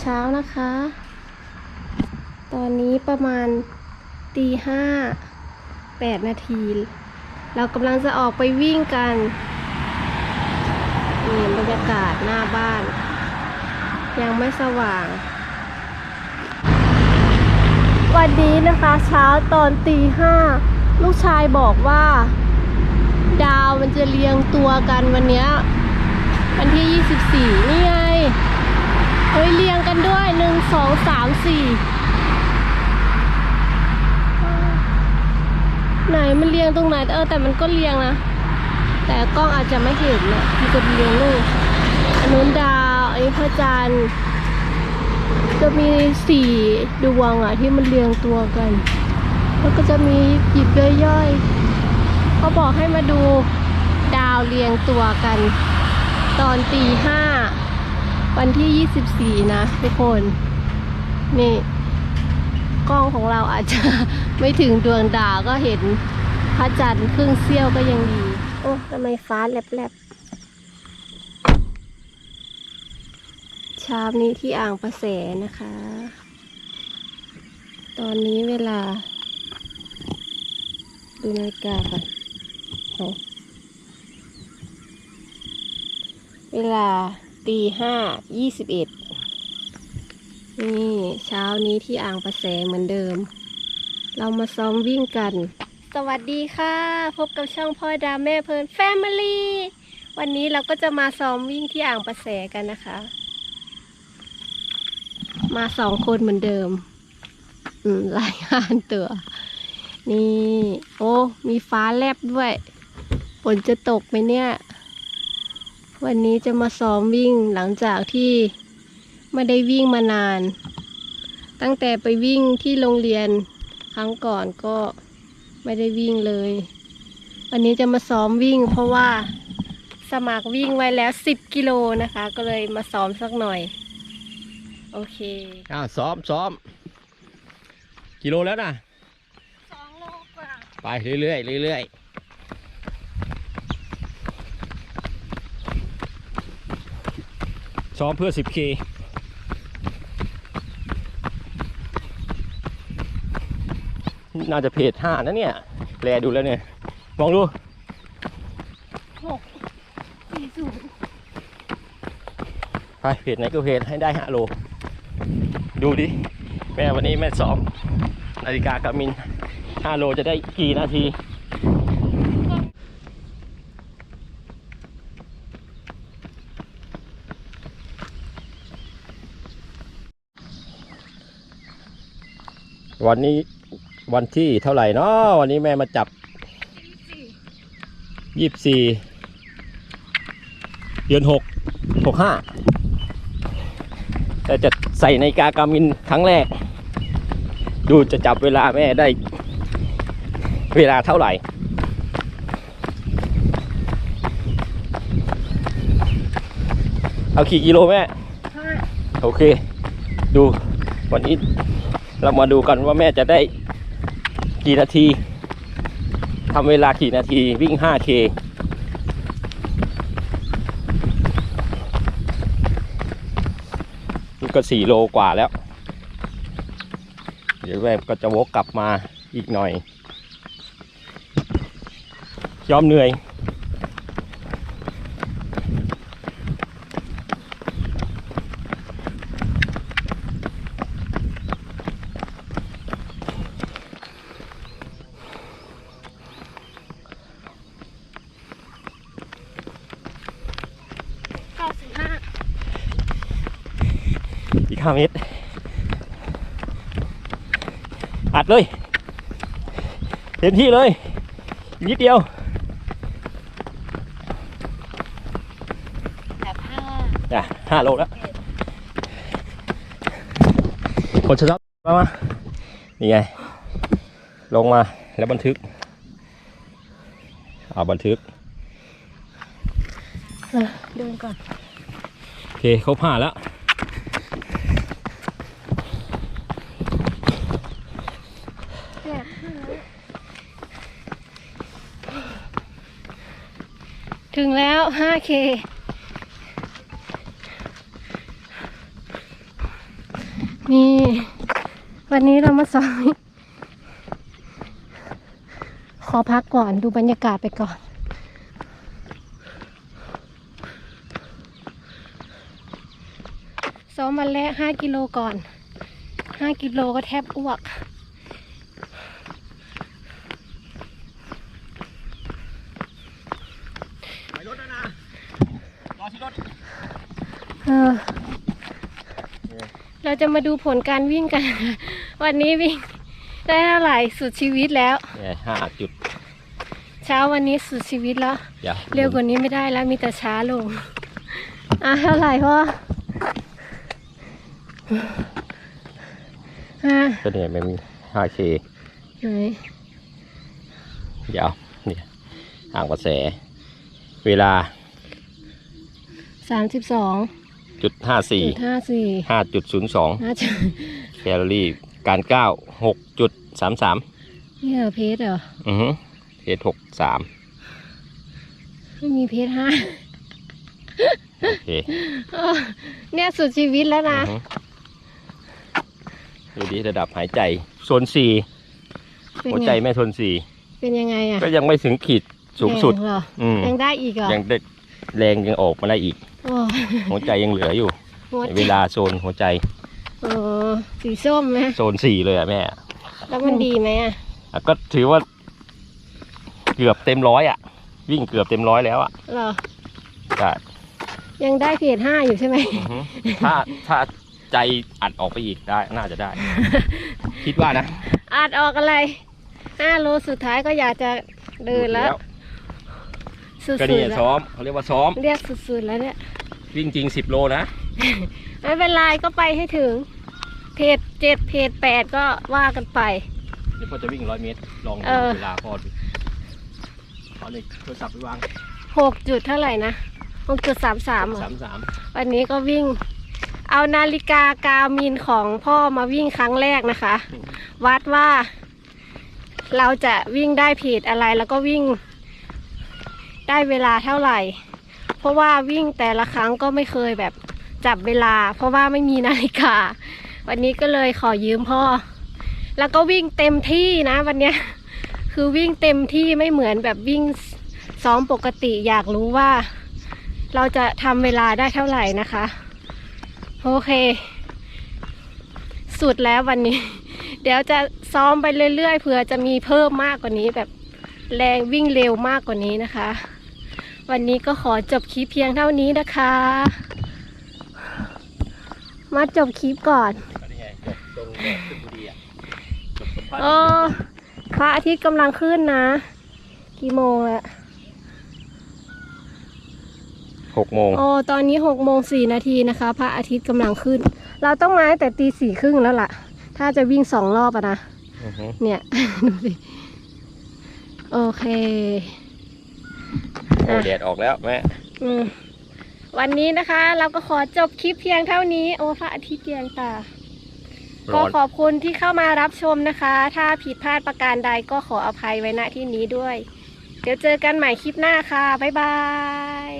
เช้านะคะ ตอนนี้ประมาณตีห้าแปดนาที เรากำลังจะออกไปวิ่งกันนี่บรรยากาศหน้าบ้าน ยังไม่สว่าง วันนี้นะคะเช้าตอนตีห้าลูกชายบอกว่า ดาวมันจะเรียงตัวกันวันนี้วันที่ 24 นี่ไง เฮ้ยเรียงกันด้วยหนึ่งสองสามสี่ไหนมันเรียงตรงไหน เออ แต่มันก็เรียงนะ แต่กล้องอาจจะไม่เห็นนะมันจะเรียงลูกอันนู้นดาวอันนี้พระจันทร์จะมีสี่ดวงอะ ที่มันเรียงตัวกัน แล้วก็จะมีหยิบย่อยๆเขาบอกให้มาดูดาวเรียงตัวกัน ตอนตีห้า วันที่ 24 นะทุกคน นี่ กล้องของเราอาจจะไม่ถึงดวงดาวก็เห็นพระจันทร์ครึ่งเสี้ยวก็ยังดี โอ้ทำไมฟ้าแลบๆเช้านี้ที่อ่างประแสนะคะ ตอนนี้เวลา ดูนาฬิกาก่อนเอาเวลา ตีห้ายี่สิบเอ็ดนี่เช้านี้ที่อ่างประแสเหมือนเดิม เรามาซ้อมวิ่งกัน สวัสดีค่ะ พบกับช่องพ่อดาแม่เพลินแฟมิลี่วันนี้เราก็จะมาซ้อมวิ่งที่อ่างประแสกันนะคะ มาสองคนเหมือนเดิม อืมรายงานตัวนี่ โอ้ มีฟ้าแลบด้วยฝนจะตกไหมเนี่ย วันนี้จะมาซ้อมวิ่งหลังจากที่ไม่ได้วิ่งมานาน ตั้งแต่ไปวิ่งที่โรงเรียนครั้งก่อนก็ไม่ได้วิ่งเลย วันนี้จะมาซ้อมวิ่ง เพราะว่าสมัครวิ่งไว้แล้ว 10 กิโลนะคะ ก็เลยมาซ้อมสักหน่อย โอเคอ่าซ้อมซ้อมกิโลแล้วนะสองโลกว่าไปเรื่อยๆเรื่อยๆ ซ้อมเพื่อ 10K น่าจะเพจห้านะเนี่ย แลดูแล้วเนี่ย มองดูหกสี่ศูนย์ไปเพจไหนก็เพจให้ได้ห้าโล ดูดิ แม่วันนี้แม่ซ้อมนาฬิกากามินห้าโลจะได้กี่นาที วันนี้วันที่เท่าไหร่เนาะวันนี้แม่มาจับยี่สิบสี่เดือนหกหกห้าแต่จะใส่ในาฬิกากามินครั้งแรก ดูจะจับเวลาแม่ได้ เวลาเท่าไหร่ เอากี่กิโลแม่ห้าโอเค ดูวันนี้ เรามาดูกันว่าแม่จะได้กี่นาทีทำเวลากี่นาทีวิ่ง 5K นี่ก็ 4 โลกว่าแล้ว เดี๋ยวแม่ก็จะวกกลับมาอีกหน่อย ยอมเหนื่อย เก้าสิบห้า อีก5เมตร อัดเลย เต็มที่เลยอีกนิดเดียวแบบห้าอะห้าโลแล้วคนชอบมามานี่ไง ลงมาแล้วบันทึก เอาบันทึก เดินก่อน โอเคครบห้าแล้ว ถึงแล้ว 5K นี่ วันนี้เรามาซ้อมขอพักก่อนดูบรรยากาศไปก่อน ซ้อมวันแรกห้ากิโลก่อนห้ากิโลก็แทบอ้วก ไปรถนะรอที่รถ เออเราจะมาดูผลการวิ่งกัน วันนี้วิ่งได้เท่าไหร่สุดชีวิตแล้วเนี่ยห้าจุด เช้าวันนี้สุดชีวิตแล้วเดี๋ยวเร็วกว่านี้ไม่ได้แล้วมีแต่ช้าลง อะเท่าไหร่พ่ออะก็เนี่ยมันมีห้าเคไหนเดี๋ยวเนี่ยห่างกระแส เวลา สามสิบสองจุดห้าสี่จุดห้าสี่ห้าจุดศูนย์สองน่าจะแคลอรี่การก้าวหกจุดสามสามนี่เหรอเพจเหรออือฮึเพจหกสามไม่มีเพจห้าโอเคเออเนี่ยสุดชีวิตแล้วนะอือฮึดูดิระดับหายใจโซนสี่เป็นหัวไงใจแม่โซนสี่เป็นยังไงอะก็ยังไม่ถึงขีดสูงสุดแรงเหรออืมยังได้อีกเหรอยังได้ แรงยังออกมาได้อีกโอ้หัวใจยังเหลืออยู่หัวเวลาโซนหัวใจเออสีส้มไหมโซนสี่เลยอะแม่ แล้วมันดีไหมอะอะก็ถือว่า เกือบเต็มร้อยอะ วิ่งเกือบเต็มร้อยแล้วอะเหรอใช่ยังได้เพจห้าอยู่ใช่ไหมอือฮึถ้าถ้าใจอัดออกไปอีกได้น่าจะได้ คิดว่านะอาจออกอะไรห้าโลสุดท้ายก็อยากจะเดินแล้ว สุก็ดนี่ๆแล้วซ้อมเขาเรียกว่าซ้อม เรียกสุดๆแล้วเนี่ย วิ่งจริงสิบโลนะ ไม่เป็นไรก็ไปให้ถึง เพจเจ็ดเพจแปดก็ว่ากันไป เดี๋ยวพอจะวิ่งร้อยเมตร ลองดูเออ เวลาพอดูขอเลยโทรศัพท์ไปวางหกจุดเท่าไหร่นะหกจุดสามสามสามสามวันนี้ก็วิ่ง เอานาฬิกากามินของพ่อมาวิ่งครั้งแรกนะคะ วัดว่า เราจะวิ่งได้เพจอะไรแล้วก็วิ่ง ได้เวลาเท่าไหร่ เพราะว่าวิ่งแต่ละครั้งก็ไม่เคยแบบจับเวลา เพราะว่าไม่มีนาฬิกา วันนี้ก็เลยขอยืมพ่อ แล้วก็วิ่งเต็มที่นะวันเนี้ยคือวิ่งเต็มที่ไม่เหมือนแบบวิ่งซ้อมปกติอยากรู้ว่า เราจะทำเวลาได้เท่าไหร่นะคะ โอเค สุดแล้ววันนี้ เดี๋ยวจะซ้อมไปเรื่อยๆเผื่อจะมีเพิ่มมากกว่านี้แบบ แรงวิ่งเร็วมากกว่านี้นะคะ วันนี้ก็ขอจบคลิปเพียงเท่านี้นะคะ มาจบคลิปก่อนก็นี่ไงจบตรงแยกขึ้นบุรีอะจบตรงพระโอ้พระอาทิตย์กำลังขึ้นนะ กี่โมงแล้วหกโมงโอ้ตอนนี้หกโมงสี่นาทีนะคะ พระอาทิตย์กำลังขึ้น เราต้องมาตั้งแต่ตีสี่ครึ่งแล้วล่ะ ถ้าจะวิ่งสองรอบอะนะอือฮึเนี่ย ดูสิ โอเคโอ้แดดออกแล้วแม่อืมวันนี้นะคะ เราก็ขอจบคลิปเพียงเท่านี้ โอ้พระอาทิตย์แยงตาก็ร้อนขอบคุณที่เข้ามารับชมนะคะ ถ้าผิดพลาดประการใดก็ขออภัยไว้ณที่นี้ด้วย เดี๋ยวเจอกันใหม่คลิปหน้าค่ะ บ๊ายบาย